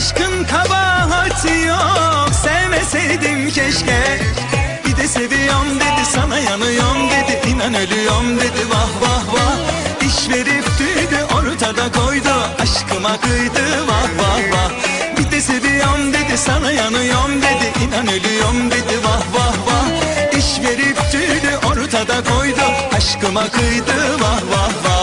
Aşkın kabahati yok. Sevmeseydim keşke. Bir de seviyorum dedi sana yanıyorum dedi. İnan ölüyorum dedi vah vah vah. İş verip tüydü ortada koydu. Aşkıma kıydı vah vah vah. Bir de seviyorum dedi sana yanıyorum dedi. İnan ölüyorum dedi vah vah vah. İş verip tüydü ortada koydu. Aşkıma kıydı vah vah vah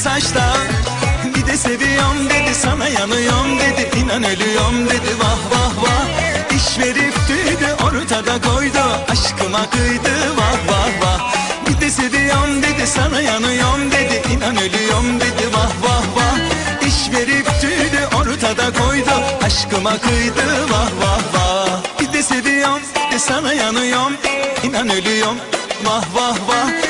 saçta. Bir de seviyorum dedi sana yanıyorum dedi. İnan ölüyorum dedi vah vah vah. İş verip tüydü ortada koydu. Aşkıma kıydı vah vah vah. Bir de seviyorum dedi sana yanıyorum dedi. İnan ölüyorum dedi vah vah vah. İş verip tüydü ortada koydu. Aşkıma kıydı vah vah vah. Bir de seviyorum de sana yanıyorum. İnan ölüyorum vah vah vah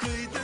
vah